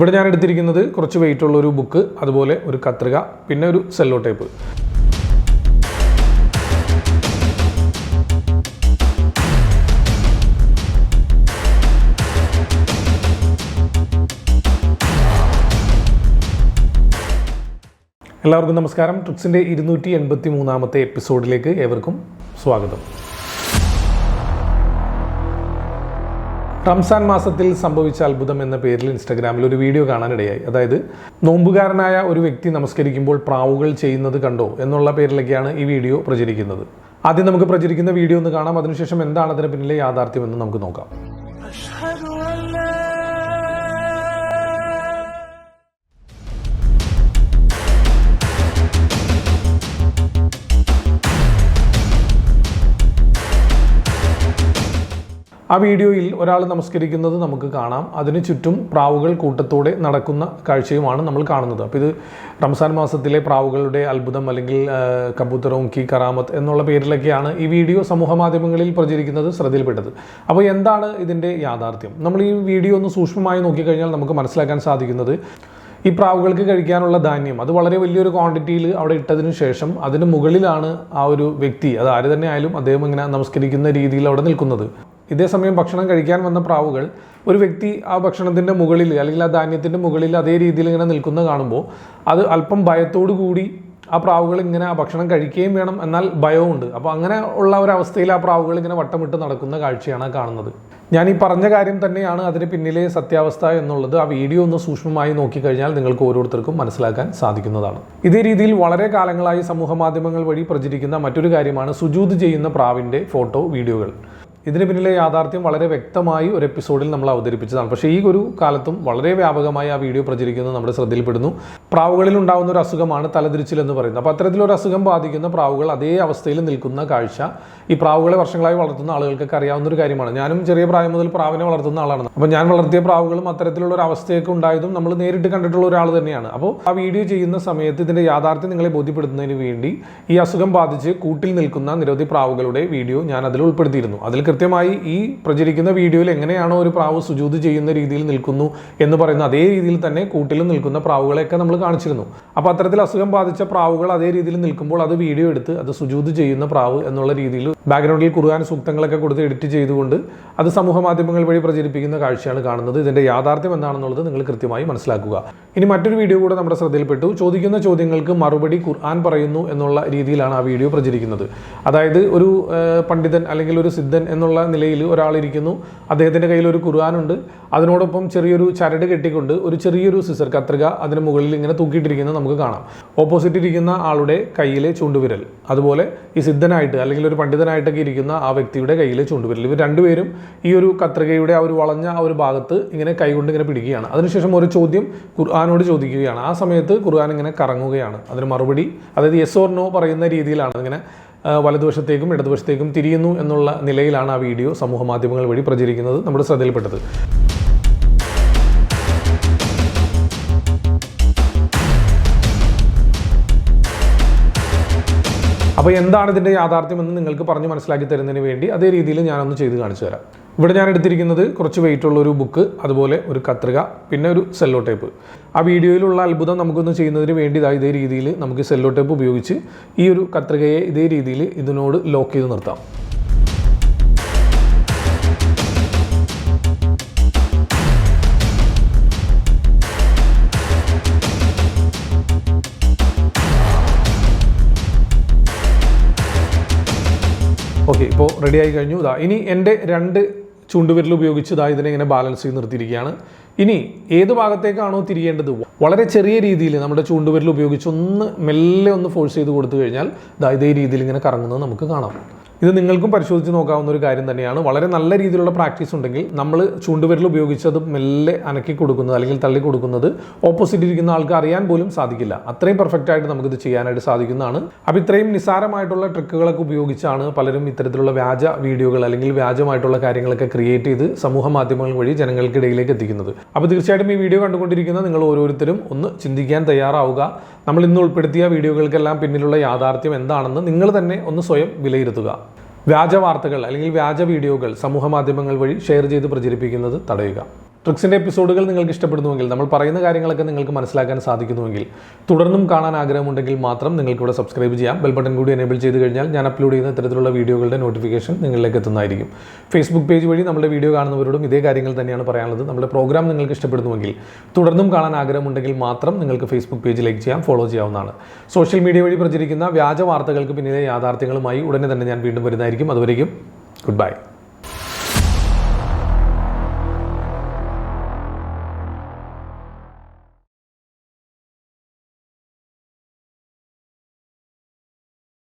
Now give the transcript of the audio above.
ഇവിടെ ഞാൻ എടുത്തിരിക്കുന്നത് കുറച്ച് വെയിറ്റ് ഉള്ള ഒരു ബുക്ക് അതുപോലെ ഒരു കത്രിക പിന്നെ ഒരു സെല്ലോ ടേപ്പ് എല്ലാവർക്കും നമസ്കാരം. ട്രിപ്സിന്റെ ഇരുന്നൂറ്റി എൺപത്തി മൂന്നാമത്തെ എപ്പിസോഡിലേക്ക് ഏവർക്കും സ്വാഗതം. റംസാൻ മാസത്തിൽ സംഭവിച്ച അത്ഭുതം എന്ന പേരിൽ ഇൻസ്റ്റാഗ്രാമിൽ ഒരു വീഡിയോ കാണാനിടയായി. അതായത് നോമ്പുകാരനായ ഒരു വ്യക്തി നമസ്കരിക്കുമ്പോൾ പ്രാവുകൾ ചെയ്യുന്നത് കണ്ടോ എന്നുള്ള പേരിലൊക്കെയാണ് ഈ വീഡിയോ പ്രചരിക്കുന്നത്. ആദ്യം നമുക്ക് പ്രചരിക്കുന്ന വീഡിയോ ഒന്ന് കാണാം. അതിനുശേഷം എന്താണ് അതിന് പിന്നിലെ യാഥാർത്ഥ്യം എന്ന് നമുക്ക് നോക്കാം. ആ വീഡിയോയിൽ ഒരാൾ നമസ്കരിക്കുന്നത് നമുക്ക് കാണാം. അതിന് ചുറ്റും പ്രാവുകൾ കൂട്ടത്തോടെ നടക്കുന്ന കാഴ്ചയുമാണ് നമ്മൾ കാണുന്നത്. അപ്പോൾ ഇത് റംസാൻ മാസത്തിലെ പ്രാവുകളുടെ അത്ഭുതം അല്ലെങ്കിൽ കബൂത്തറും കി കറാമത്ത് എന്നുള്ള പേരിലൊക്കെയാണ് ഈ വീഡിയോ സമൂഹ മാധ്യമങ്ങളിൽ പ്രചരിക്കുന്നത് ശ്രദ്ധയിൽപ്പെട്ടത്. അപ്പോൾ എന്താണ് ഇതിന്റെ യാഥാർത്ഥ്യം? നമ്മൾ ഈ വീഡിയോ ഒന്ന് സൂക്ഷ്മമായി നോക്കിക്കഴിഞ്ഞാൽ നമുക്ക് മനസ്സിലാക്കാൻ സാധിക്കുന്നത് ഈ പ്രാവുകൾക്ക് കഴിക്കാനുള്ള ധാന്യം അത് വളരെ വലിയൊരു ക്വാണ്ടിറ്റിയിൽ അവിടെ ഇട്ടതിന് ശേഷം അതിന് മുകളിലാണ് ആ ഒരു വ്യക്തി അത് ആര് തന്നെ ആയാലും അദ്ദേഹം ഇങ്ങനെ നമസ്കരിക്കുന്ന രീതിയിൽ അവിടെ നിൽക്കുന്നത്. ഇതേസമയം ഭക്ഷണം കഴിക്കാൻ വന്ന പ്രാവുകൾ ഒരു വ്യക്തി ആ ഭക്ഷണത്തിന്റെ മുകളിൽ അല്ലെങ്കിൽ ആ ധാന്യത്തിന്റെ മുകളിൽ അതേ രീതിയിൽ ഇങ്ങനെ നിൽക്കുന്ന കാണുമ്പോൾ അത് അല്പം ഭയത്തോടു കൂടി ആ പ്രാവുകൾ ഇങ്ങനെ ആ ഭക്ഷണം കഴിക്കുകയും വേണം എന്നാൽ ഭയവുമുണ്ട്. അപ്പോൾ അങ്ങനെ ഉള്ള ഒരു അവസ്ഥയിൽ ആ പ്രാവുകൾ ഇങ്ങനെ വട്ടമിട്ട് നടക്കുന്ന കാഴ്ചയാണ് കാണുന്നത്. ഞാൻ ഈ പറഞ്ഞ കാര്യം തന്നെയാണ് അതിന് പിന്നിലെ സത്യാവസ്ഥ എന്നുള്ളത് ആ വീഡിയോ ഒന്ന് സൂക്ഷ്മമായി നോക്കിക്കഴിഞ്ഞാൽ നിങ്ങൾക്ക് ഓരോരുത്തർക്കും മനസ്സിലാക്കാൻ സാധിക്കുന്നതാണ്. ഇതേ രീതിയിൽ വളരെ കാലങ്ങളായി സമൂഹ മാധ്യമങ്ങൾ വഴി പ്രചരിക്കുന്ന മറ്റൊരു കാര്യമാണ് സുജൂത് ചെയ്യുന്ന പ്രാവിന്റെ ഫോട്ടോ വീഡിയോകൾ. ഇതിന് പിന്നിലെ യാഥാർത്ഥ്യം വളരെ വ്യക്തമായി ഒരു എപ്പിസോഡിൽ നമ്മൾ അവതരിപ്പിച്ചതാണ്. പക്ഷേ ഈ ഒരു കാലത്തും വളരെ വ്യാപകമായി ആ വീഡിയോ പ്രചരിക്കുന്നത് നമ്മുടെ ശ്രദ്ധയിൽപ്പെടുന്നു. പ്രാവുകളിൽ ഉണ്ടാകുന്ന ഒരു അസുഖമാണ് തലതിരിച്ചിൽ എന്ന് പറയുന്നത്. അപ്പോൾ അത്തരത്തിലൊരു അസുഖം ബാധിക്കുന്ന പ്രാവുകൾ അതേ അവസ്ഥയിൽ നിൽക്കുന്ന കാഴ്ച ഈ പ്രാവുകളെ വർഷങ്ങളായി വളർത്തുന്ന ആളുകൾക്കൊക്കെ അറിയാവുന്ന ഒരു കാര്യമാണ്. ഞാനും ചെറിയ പ്രായം മുതൽ പ്രാവിനെ വളർത്തുന്ന ആളാണ്. അപ്പോൾ ഞാൻ വളർത്തിയ പ്രാവുകളും അത്തരത്തിലുള്ള ഒരു അവസ്ഥയൊക്കെ ഉണ്ടായതും നമ്മൾ നേരിട്ട് കണ്ടിട്ടുള്ള ഒരാൾ തന്നെയാണ്. അപ്പോൾ ആ വീഡിയോ ചെയ്യുന്ന സമയത്ത് ഇതിന്റെ യാഥാർത്ഥ്യം നിങ്ങളെ ബോധ്യപ്പെടുത്തുന്നതിന് വേണ്ടി ഈ അസുഖം ബാധിച്ച് കൂട്ടിൽ നിൽക്കുന്ന നിരവധി പ്രാവുകളുടെ വീഡിയോ ഞാൻ അതിൽ ഉൾപ്പെടുത്തിയിരുന്നു. അതിൽ കൃത്യമായി ഈ പ്രചരിക്കുന്ന വീഡിയോയിൽ എങ്ങനെയാണോ ഒരു പ്രാവ് സുജൂത് ചെയ്യുന്ന രീതിയിൽ നിൽക്കുന്നു എന്ന് പറയുന്ന അതേ രീതിയിൽ തന്നെ കൂട്ടിലും നിൽക്കുന്ന പ്രാവുകളെയൊക്കെ നമ്മൾ കാണിച്ചിരുന്നു. അപ്പോൾ അത്തരത്തിൽ അസുഖം ബാധിച്ച പ്രാവുകൾ അതേ രീതിയിൽ നിൽക്കുമ്പോൾ അത് വീഡിയോ എടുത്ത് അത് സുജൂത് ചെയ്യുന്ന പ്രാവ് എന്നുള്ള രീതിയിൽ ബാക്ക്ഗ്രൗണ്ടിൽ കുറുകാൻ സൂക്തങ്ങളൊക്കെ കൊടുത്ത് എഡിറ്റ് ചെയ്തുകൊണ്ട് അത് സമൂഹ മാധ്യമങ്ങൾ വഴി പ്രചരിപ്പിക്കുന്ന കാഴ്ചയാണ് കാണുന്നത്. ഇതിന്റെ യാഥാർത്ഥ്യം എന്താണെന്നുള്ളത് നിങ്ങൾ കൃത്യമായി മനസ്സിലാക്കുക. ഇനി മറ്റൊരു വീഡിയോ കൂടെ നമ്മുടെ ശ്രദ്ധയിൽപ്പെട്ടു. ചോദിക്കുന്ന ചോദ്യങ്ങൾക്ക് മറുപടി ഖുർആൻ പറയുന്നു എന്നുള്ള രീതിയിലാണ് ആ വീഡിയോ പ്രചരിക്കുന്നത്. അതായത് ഒരു പണ്ഡിതൻ അല്ലെങ്കിൽ ഒരു സിദ്ധൻ എന്നുള്ള നിലയിൽ ഒരാളിരിക്കുന്നു അദ്ദേഹത്തിന്റെ കയ്യിൽ ഒരു ഖുർആൻ ഉണ്ട്. അതിനോടൊപ്പം ചെറിയൊരു ചരട് കെട്ടിക്കൊണ്ട് ഒരു ചെറിയൊരു സിസർ കത്രിക അതിന് മുകളിൽ ഇങ്ങനെ തൂക്കിയിട്ടിരിക്കുന്നത് നമുക്ക് കാണാം. ഓപ്പോസിറ്റ് ഇരിക്കുന്ന ആളുടെ കയ്യിലെ ചൂണ്ടുവിരൽ. അതുപോലെ ഈ സിദ്ധനായിട്ട് അല്ലെങ്കിൽ ഒരു പണ്ഡിതനായിട്ടൊക്കെ ഇരിക്കുന്ന ആ വ്യക്തിയുടെ കയ്യിൽ ചൂണ്ടുവിരൽ. ഇവർ രണ്ടുപേരും ഈ ഒരു കത്രികയുടെ ആ ഒരു വളഞ്ഞ ആ ഒരു ഭാഗത്ത് ഇങ്ങനെ കൈകൊണ്ട് ഇങ്ങനെ പിടിക്കുകയാണ്. അതിനുശേഷം ഒരു ചോദ്യം ഖുർആാനോട് ചോദിക്കുകയാണ്. ആ സമയത്ത് ഖുർആൻ ഇങ്ങനെ കറങ്ങുകയാണ്. അതിന് മറുപടി അതായത് യെസ് ഓർ നോ പറയുന്ന രീതിയിലാണ് ഇങ്ങനെ വലതുവശത്തേക്കും ഇടതുവശത്തേക്കും തിരിയുന്നു എന്നുള്ള നിലയിലാണ് ആ വീഡിയോ സമൂഹ മാധ്യമങ്ങൾ വഴി പ്രചരിക്കുന്നത് നമ്മുടെ ശ്രദ്ധയിൽപ്പെട്ടത്. അപ്പോൾ എന്താണ് ഇതിന്റെ യാഥാർത്ഥ്യമെന്ന് നിങ്ങൾക്ക് പറഞ്ഞ് മനസ്സിലാക്കി തരുന്നതിന് വേണ്ടി അതേ രീതിയിൽ ഞാനൊന്ന് ചെയ്ത് കാണിച്ചു തരാം. ഇവിടെ ഞാൻ എടുത്തിരിക്കുന്നത് കുറച്ച് വെയിറ്റ് ഉള്ള ഒരു ബുക്ക് അതുപോലെ ഒരു കത്രിക പിന്നെ ഒരു സെല്ലോ ടേപ്പ് ആ വീഡിയോയിലുള്ള അത്ഭുതം നമുക്കൊന്ന് ചെയ്യുന്നതിന് വേണ്ടി ഇതാ ഇതേ രീതിയിൽ നമുക്ക് സെല്ലോ ടേപ്പ് ഉപയോഗിച്ച് ഈ ഒരു കത്രികയെ ഇതേ രീതിയിൽ ഇതിനോട് ലോക്ക് ചെയ്ത് നിർത്താം. ഓക്കെ ഇപ്പോൾ റെഡി ആയി കഴിഞ്ഞു. ഇതാ ഇനി എന്റെ രണ്ട് ചൂണ്ടുവിരൽ ഉപയോഗിച്ച് ഇതാ ഇതിനെ ഇങ്ങനെ ബാലൻസ് ചെയ്ത് നിർത്തിയിരിക്കുകയാണ്. ഇനി ഏത് ഭാഗത്തേക്കാണോ തിരിയേണ്ടത്? വളരെ ചെറിയ രീതിയിൽ നമ്മുടെ ചൂണ്ടുവിരൽ ഉപയോഗിച്ച് ഒന്ന് മെല്ലെ ഒന്ന് ഫോഴ്സ് ചെയ്ത് കൊടുത്തു കഴിഞ്ഞാൽ ഇതാ ഇതേ രീതിയിൽ ഇങ്ങനെ കറങ്ങുന്നത് നമുക്ക് കാണാം. ഇത് നിങ്ങൾക്കും പരിശോധിച്ച് നോക്കാവുന്ന ഒരു കാര്യം തന്നെയാണ്. വളരെ നല്ല രീതിയിലുള്ള പ്രാക്ടീസ് ഉണ്ടെങ്കിൽ നമ്മൾ ചൂണ്ടുവിരൽ ഉപയോഗിച്ചത് മെല്ലെ അനക്കി കൊടുക്കുന്നത് അല്ലെങ്കിൽ തള്ളി കൊടുക്കുന്നത് ഓപ്പോസിറ്റ് ഇരിക്കുന്ന ആൾക്ക് അറിയാൻ പോലും സാധിക്കില്ല. അത്രയും പെർഫെക്റ്റ് ആയിട്ട് നമുക്കിത് ചെയ്യാനായിട്ട് സാധിക്കുന്നതാണ്. അപ്പോൾ ഇത്രയും നിസാരമായിട്ടുള്ള ട്രിക്കുകളൊക്കെ ഉപയോഗിച്ചാണ് പലരും ഇത്തരത്തിലുള്ള വ്യാജ വീഡിയോകൾ അല്ലെങ്കിൽ വ്യാജമായിട്ടുള്ള കാര്യങ്ങളൊക്കെ ക്രിയേറ്റ് ചെയ്ത് സമൂഹ മാധ്യമങ്ങൾ വഴി ജനങ്ങൾക്കിടയിലേക്ക് എത്തിക്കുന്നത്. അപ്പോൾ തീർച്ചയായിട്ടും ഈ വീഡിയോ കണ്ടുകൊണ്ടിരിക്കുന്ന നിങ്ങൾ ഓരോരുത്തരും ഒന്ന് ചിന്തിക്കാൻ തയ്യാറാവുക. നമ്മൾ ഇന്ന് ഉൾപ്പെടുത്തിയ വീഡിയോകൾക്കെല്ലാം പിന്നിലുള്ള യാഥാർത്ഥ്യം എന്താണെന്ന് നിങ്ങൾ തന്നെ ഒന്ന് സ്വയം വിലയിരുത്തുക. വ്യാജ വാർത്തകൾ അല്ലെങ്കിൽ വ്യാജ വീഡിയോകൾ സമൂഹ മാധ്യമങ്ങൾ വഴി ഷെയർ ചെയ്ത് പ്രചരിപ്പിക്കുന്നത് തടയുക. ട്രിക്സിന്റെ എപ്പിസോഡുകൾ നിങ്ങൾക്ക് ഇഷ്ടപ്പെടുന്നുവെങ്കിൽ നമ്മൾ പറയുന്ന കാര്യങ്ങളൊക്കെ നിങ്ങൾക്ക് മനസ്സിലാക്കാൻ സാധിക്കുന്നുവെങ്കിൽ തുടർന്നും കാണാൻ ആഗ്രഹമുണ്ടെങ്കിൽ മാത്രം നിങ്ങൾക്ക് ഇവിടെ സബ്സ്ക്രൈബ് ചെയ്യാം. ബെൽ ബട്ടൺ കൂടി എനേബിൾ ചെയ്ത് കഴിഞ്ഞാൽ ഞാൻ അപ്ലോഡ് ചെയ്യുന്ന ഇത്തരത്തിലുള്ള വീഡിയോകളുടെ നോട്ടിഫിക്കേഷൻ നിങ്ങളിലേക്ക് എത്തുന്നതായിരിക്കും. ഫേസ്ബുക്ക് പേജ് വഴി നമ്മുടെ വീഡിയോ കാണുന്നവരോടും ഇതേ കാര്യങ്ങൾ തന്നെയാണ് പറയാനുള്ളത്. നമ്മുടെ പ്രോഗ്രാം നിങ്ങൾക്ക് ഇഷ്ടപ്പെടുന്നുവെങ്കിൽ തുടർന്നും കാണാൻ ആഗ്രഹമുണ്ടെങ്കിൽ മാത്രം നിങ്ങൾക്ക് ഫേസ്ബുക്ക് പേജ് ലൈക്ക് ചെയ്യാം ഫോളോ ചെയ്യാവുന്നതാണ്. സോഷ്യൽ മീഡിയ വഴി പ്രചരിക്കുന്ന വ്യാജ വാർത്തകൾക്ക് പിന്നിലെ യാഥാർത്ഥ്യങ്ങളുമായി ഉടനെ തന്നെ ഞാൻ വീണ്ടും വരുന്നതായിരിക്കും. അതുവരേക്കും ഗുഡ് ബൈ